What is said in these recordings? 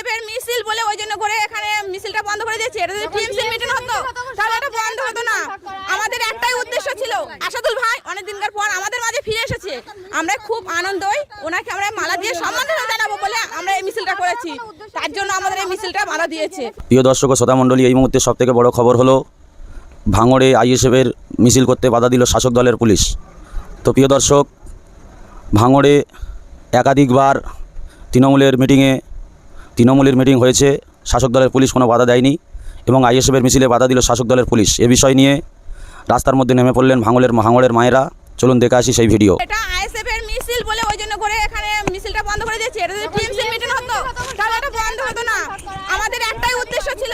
ISF এর মিছিল বলে ওই জন্য করে এখানে মিছিলটা বন্ধ করে দিয়েছে। এটা যদি টিএমসি মিটিং হতো তাহলে এটা বন্ধ হতো না। আমাদের একটাই উদ্দেশ্য ছিল আসাদুল ভাই অনেক দিনকার পর আমাদের মাঝে ফিরে এসেছে। আমরা খুব আনন্দই ওনাকে আমরা মালা দিয়ে সম্মান জানাব বলে আমরা এই মিছিলটা করেছি। তার জন্য আমাদের এই মিছিলটা বাধা দিয়েছে। প্রিয় দর্শক ও শ্রোতা মণ্ডলী এই মুহূর্তে সবথেকে বড় খবর হলো ভাঙড়ে আইএসএফের মিছিল করতে বাধা দিল শাসক দলের পুলিশ। তো প্রিয় দর্শক ভাঙড়ে একাধিকবার তৃণমূলের মিটিংয়ে তৃণমূলের মিটিং হয়েছে, শাসক দলের পুলিশ কোনো বাধা দেয়নি এবং আইএসএফের মিছিলে বাধা দিল শাসক দলের পুলিশ। এ বিষয় নিয়ে রাস্তার মধ্যে নেমে পড়লেন ভাঙলের ভাঙড়ের মায়েরা। চলুন দেখে আসি সেই ভিডিও এটা মিছিল বলে ওই জন্য করে এখানে মিছিলটা বন্ধ করে দিয়েছে। মিটিং তাহলে আমাদের একটাই উদ্দেশ্য ছিল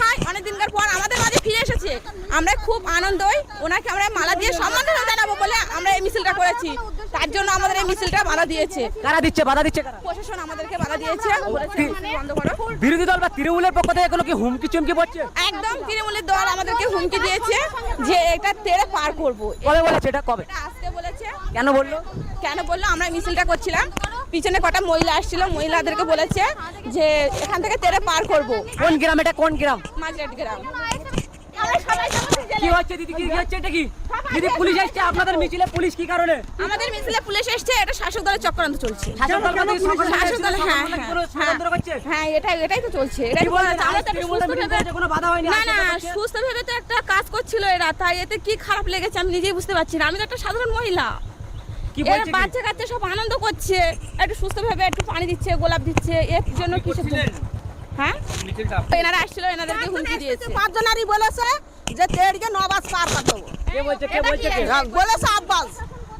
ভাই অনেক দিনকার পর আমাদের মাঝে ফিরে এসেছে। আমরা খুব আনন্দই ওনাকে আমরা মালা দিয়ে সম্মান জানাব বলে আমরা এই মিছিলটা করেছি তার জন্য আমাদের এই মিছিলটা বাধা দিয়েছে। কারা দিচ্ছে? বাধা দিচ্ছে কারা? প্রশাসন আমাদেরকে বাধা দিয়েছে। বন্ধ করো। বিরোধী দল বা তৃণমূলের পক্ষ থেকে কোনো কি হুমকি চুমকি পড়ছে? একদম তৃণমূলের দল আমাদেরকে হুমকি দিয়েছে যে এটা তেড়ে পার করব। কবে বলেছে এটা? কবে? এটা আসতে বলেছে। কেন বলল? কেন বলল? আমরা মিছিলটা করছিলাম। পিছনে কটা মহিলা আসছিল মহিলাদেরকে বলেছে যে এখান থেকে তেরে পার করব। কোন গ্রাম? এটা কোন গ্রাম? মাঝরাট গ্রাম। কি হচ্ছে দিদি? কি হচ্ছে এটা কি? দিদি পুলিশ আসছে আপনাদের মিছিলে পুলিশ কি কারণে? আমাদের মিছিলে পুলিশ এসছে এটা শাসক দলের চক্রান্ত চলছে। শাসক দল মানে হ্যাঁ হ্যাঁ, করছে? হ্যাঁ এটাই এটাই তো চলছে। এটাই আমরা তো সুস্থ কোনো বাধা হয়নি, না না সুস্থ ভেবে তো একটা কাজ করছিল এরা তাই এতে কি খারাপ লেগেছে আমি নিজেই বুঝতে পারছি না। আমি তো একটা সাধারণ মহিলা। এরা? বাচ্চা কাচ্চা সব আনন্দ করছে। একটু সুস্থ ভেবে একটু পানি দিচ্ছে গোলাপ দিচ্ছে। এর জন্য কিছু হ্যাঁ এনারা আসছিল এনাদেরকে হুমকি দিয়েছে। পাঁচজনারই বলেছে যে তেড়কে নবাজ পার করে কে বলছে কে বলছে হ্যাঁ, বলেছে আব্বাস।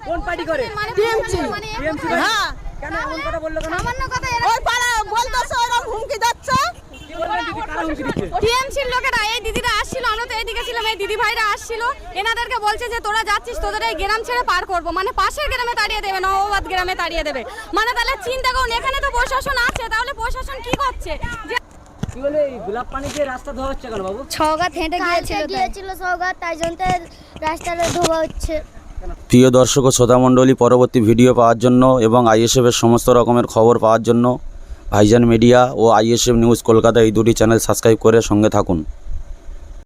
কোন পার্টি করে? টিএমসি টিএমসি হ্যাঁ। কেন এমন কথা বলল কেন? ওই পাড়া বলতেছে ওরকম হুমকি যাচ্ছে কি বলবেন দিদি? কারা হুমকি দিচ্ছে? টিএমসির লোকেরা এই দিদিরা আসছিল আমরা তো এইদিকে ছিলাম এই দিদি ভাইরা আসছিল। এনাদেরকে বলছে যে তোরা যাচ্ছিস তোদের এই গ্রাম ছেড়ে পার করব। মানে পাশের গ্রামে তাড়িয়ে দেবে নবাবাদ গ্রামে তাড়িয়ে দেবে। মানে তাহলে চিন্তা করুন এখানে তো প্রশাসন আছে তাহলে প্রশাসন কি করছে? কি বলে এই গোলাপ পানি দিয়ে রাস্তা ধোয়া হচ্ছে কেন বাবু? ছগাত হেঁটে গিয়েছিল গিয়েছিল তাই জন্য রাস্তাটা ধোয়া হচ্ছে। প্রিয় দর্শক ও শ্রোতা মণ্ডলী পরবর্তী ভিডিও পাওয়ার জন্য এবং আইএসএফের সমস্ত রকমের খবর পাওয়ার জন্য ভাইজান মিডিয়া ও আইএসএফ নিউজ কলকাতা এই দুটি চ্যানেল সাবস্ক্রাইব করে সঙ্গে থাকুন।